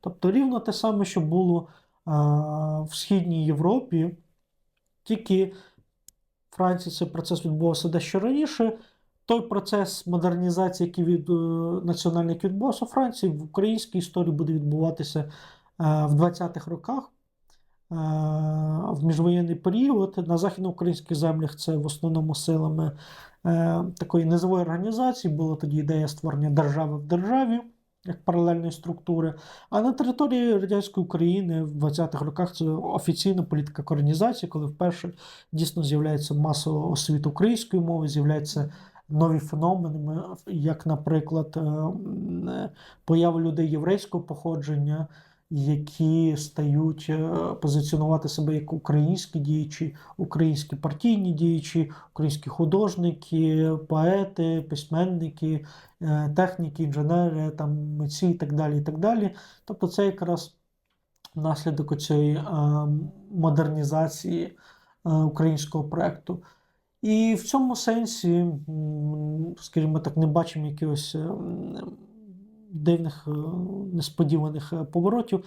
Тобто рівно те саме, що було а, в Східній Європі, тільки в Франції цей процес відбувався дещо раніше. Той процес модернізації, який від е, національний відбувався у Франції, в українській історії буде відбуватися е, в 20-х роках. Е, В міжвоєнний період на західноукраїнських землях це в основному силами е, такої низової організації. Була тоді ідея створення держави в державі як паралельної структури. А на території радянської України в 20-х роках це офіційна політика коренізації, коли вперше дійсно з'являється масова освіт української мови, з'являються нові феномени, як, наприклад, е, е, поява людей єврейського походження, які стають е, позиціонувати себе як українські діячі, українські партійні діячі, українські художники, поети, письменники, е, техніки, інженери, там, митці і так далі. і так далі. Тобто це якраз наслідок цієї е, модернізації українського проєкту. І в цьому сенсі, скажімо так, не бачимо якихось дивних, е, несподіваних е, поворотів.